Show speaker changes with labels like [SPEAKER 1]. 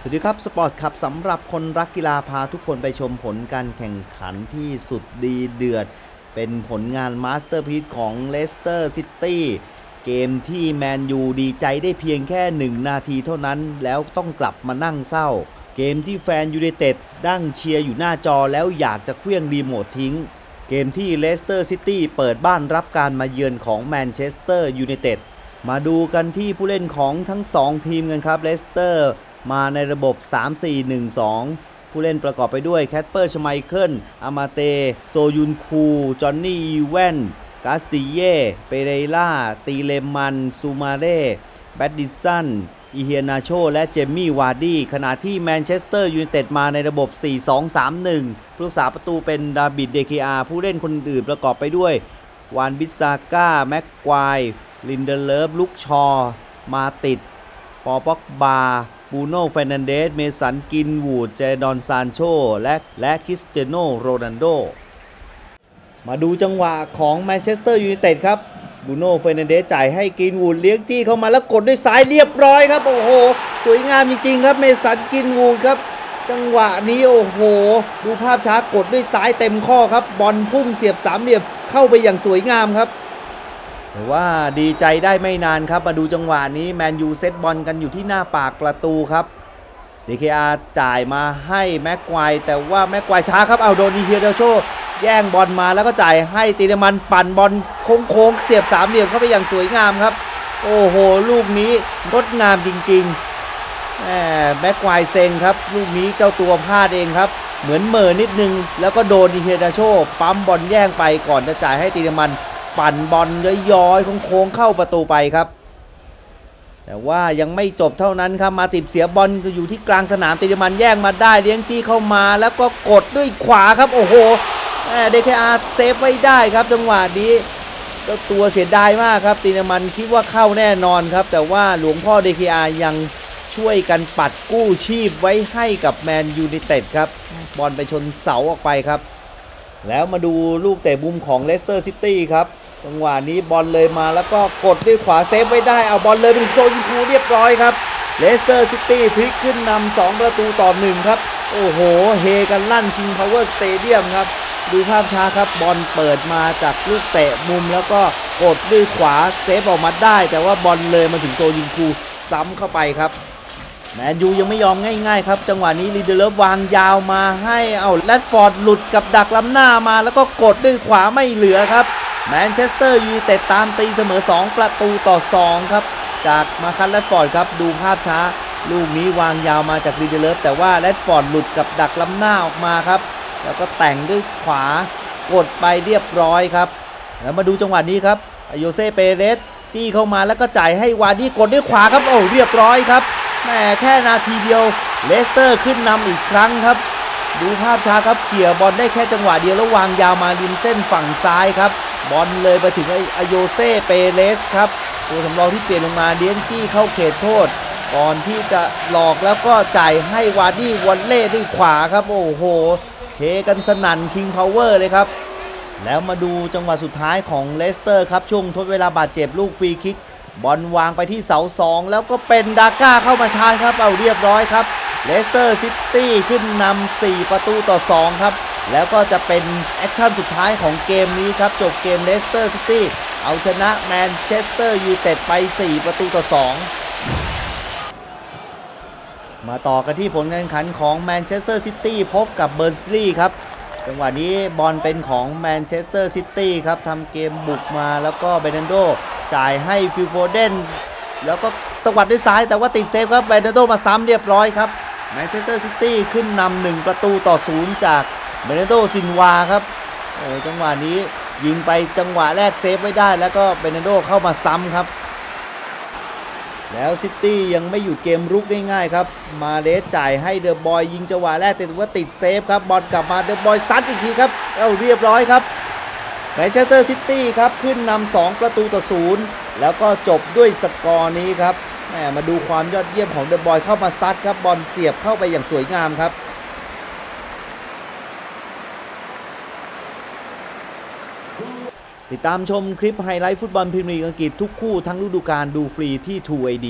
[SPEAKER 1] สวัสดีครับ สปอร์ตครับสำหรับคนรักกีฬาพาทุกคนไปชมผลการแข่งขันที่สุดดีเดือด เป็นผลงานมาสเตอร์พี e ของเลสเตอร์ซิตี้เกมที่แมนยูดีใจได้เพียงแค่ 1 นาทีเท่านั้นแล้วต้องกลับมานั่งเศร้า เกมที่แฟนยูไนเต็ดดั้งเชียร์อยู่หน้าจอแล้วอยากจะเคลื่องรีโมททิ้ง เกมที่เลสเตอร์ซิตี้เปิดบ้านรับการมาเยือนของแมนเชสเตอร์ยูไนเต็ดมาดูกันที่ผู้เล่นของทั้ง 2 ทีมกันครับเลสเตอร์ มาในระบบ 3-4-1-2 ผู้เล่นประกอบไปด้วยแคทเปอร์ชไมเคิลอามาเต โซยุนคู จอห์นนี่อีแวนกาสติเย่ เปเรล่า ตีเลมัน ซูมาเร่แบดดิสันอีเฮียนาโช และเจมมี่วาร์ดี้ขณะที่แมนเชสเตอร์ยูไนเต็ดมาในระบบ 4-2-3-1 ผู้รักษาประตูเป็นดาบิดเดคอาผู้เล่นคนอื่นประกอบไปด้วย วานบิสซาก้า แม็กควาย ลินเดเลฟลุกชอ มาติด ปอป็อกบา บูโน่เฟรนันเดส เมสัน กินวูด เจดอน ซานโช และ และคริสเตียโน โรนัลโด มาดูจังหวะของแมนเชสเตอร์ยูไนเต็ดครับบูโน่เฟรนันเดสจ่ายให้กินวูดเลี้ยงจี้เข้ามาแล้วกดด้วยซ้ายเรียบร้อยครับ โอ้โห สวยงามจริง ๆ ครับ เมสัน กินวูดครับ จังหวะนี้โอ้โห ดูภาพช้ากดด้วยซ้ายเต็มข้อครับ บอลพุ่งเสียบสามเหลี่ยมเข้าไปอย่างสวยงามครับ แต่ว่าดีใจได้ไม่นานครับ มาดูจังหวะนี้แมนยูเซตบอลกันอยู่ที่หน้าปากประตูครับ DKR จ่ายมาให้แม็กควายแต่ว่าแม็กควายช้าครับเอาโดนอีเฮียเดโชแย่งบอลมาแล้วก็จ่ายให้ตีนมันปั่นบอลโค้งๆเสียบสามเหลี่ยมเข้าไปอย่างสวยงามครับ โอ้โห ลูกนี้งดงามจริงๆแหมแม็กควายเซ็งครับ ลูกนี้เจ้าตัวพลาดเองครับเหมือนเหม่อนิดนึง แล้วก็โดนอีเฮียเดโชปั๊มบอลแย่งไปก่อนจะจ่ายให้ตีนมัน ปั่นบอลย้อยๆโค้งๆเข้าประตูไปครับ แต่ว่ายังไม่จบเท่านั้นครับมาติดเสียบอลอยู่ที่กลางสนามติดมันแย่งมาได้เลี้ยงจี้เข้ามาแล้วก็กดด้วยขวาครับ โอ้โหเดคอาร์เซฟไว้ได้ครับจังหวะนี้ตัวเสียดายมากครับตินมันคิดว่าเข้าแน่นอนครับ แต่ว่าหลวงพ่อเดคอายังช่วยกันปัดกู้ชีพไว้ให้กับแมนยูไนเต็ดครับ บอลไปชนเสาออกไปครับ แล้วมาดูลูกเตะมุมของเลสเตอร์ซิตี้ครับ จังหวะนี้บอลเลยมาแล้วก็กดด้วยขวาเซฟไว้ได้เอาบอลเลยไปถึงโซยิงคูเรียบร้อยครับเลสเตอร์ซิตี้พลิกขึ้นนำ2ประตูต่อ1ครับ โอ้โห เฮกันลั่น King Power Stadium ครับ ดูภาพช้าครับบอลเปิดมาจากลูกเตะมุมแล้วก็กดด้วยขวาเซฟออกมาได้ แต่ว่าบอลเลยมาถึงโซยิงคูซ้ำเข้าไปครับแมนยูยังไม่ยอมง่ายๆ ครับ จังหวะนี้ลีเดเลฟวางยาวมาให้เอาแรดฟอร์ดหลุดกับดักล้ำหน้ามา แล้วก็กดด้วยขวาไม่เหลือครับ แมนเชสเตอร์ยูไนเต็ดตามตีเสมอ 2 ประตูต่อ 2 ครับ จากมาคันแรดฟอร์ดครับ ดูภาพช้า ลูกนี้วางยาวมาจากลีเดเลฟแต่ว่าแรดฟอร์ดหลุดกับดักล้ำหน้าออกมาครับ แล้วก็แต่งด้วยขวากดไปเรียบร้อยครับ แล้วมาดูจังหวะนี้ครับโยเซเปเรสจี้เข้ามาแล้วก็จ่ายให้วาดี้กดด้วยขวาครับโอ้เรียบร้อยครับแหมแค่นาทีเดียวเลสเตอร์ขึ้นนำอีกครั้งครับ ดูภาพช้าครับเขี่ยบอลได้แค่จังหวะเดียวแล้ววางยาวมาริมเส้นฝั่งซ้ายครับ บอลเลยไปถึงไอโยเซ่เปเรสครับตัวสำรองที่เปลี่ยนลงมาเลี้ยงจี้เข้าเขตโทษ ก่อนที่จะหลอกแล้วก็จ่ายให้วาดี้วอลเล่ด้วยขวาครับ โอ้โหเฮกันสนั่นคิงพาวเวอร์เลยครับ แล้วมาดูจังหวะสุดท้ายของเลสเตอร์ครับ ช่วงทดเวลาบาดเจ็บลูกฟรีคิก บอลวางไปที่เสาสองแล้วก็เป็นดาก้าเข้ามาชาร์จครับเอาเรียบร้อยครับเลสเตอร์ซิตี้ขึ้นนำ4ประตูต่อ 2 ครับ แล้วก็จะเป็นแอคชั่นสุดท้ายของเกมนี้ครับ จบเกมเลสเตอร์ซิตี้เอาชนะแมนเชสเตอร์ยูไนเต็ดไป 4 ประตูต่อ 2 มาต่อกันที่ผลการแข่งขันของแมนเชสเตอร์ซิตี้พบกับเบอร์สลีย์ครับจังหวะนี้บอลเป็นของแมนเชสเตอร์ซิตี้ครับทำเกมบุกมาแล้วก็เบรนโดจ่ายให้ฟิลโฟเดนแล้วก็ตวัดด้วยซ้ายแต่ว่าติดเซฟครับเบรนโดมาซ้ำเรียบร้อยครับแมนเชสเตอร์ซิตี้ขึ้นนำหนึ่งประตูต่อศูนย์จาก เบรนโดซินวาครับโอ้จังหวะนี้ยิงไปจังหวะแรกเซฟไว้ได้แล้วก็เบรนโดเข้ามาซ้ำครับ แล้วซิตี้ยังไม่หยุดเกมรุกง่ายๆครับ มาเลสจ่ายให้เดอะบอยยิงจังหวะแรกแต่ว่าติดเซฟครับบอลกลับมาเดอะบอยซัดอีกทีครับเอาเรียบร้อยครับแมนเชสเตอร์ซิตี้ครับขึ้นนำ2ประตูต่อศูนย์แล้วก็จบด้วยสกอร์นี้ครับแหมมาดูความยอดเยี่ยมของเดอะบอยเข้ามาซัดครับบอลเสียบเข้าไปอย่างสวยงามครับ ติดตามชมคลิปไฮไลท์ฟุตบอลพรีเมียร์ลีกอังกฤษทุกคู่ทั้งฤดูกาลดูฟรีที่ 2AD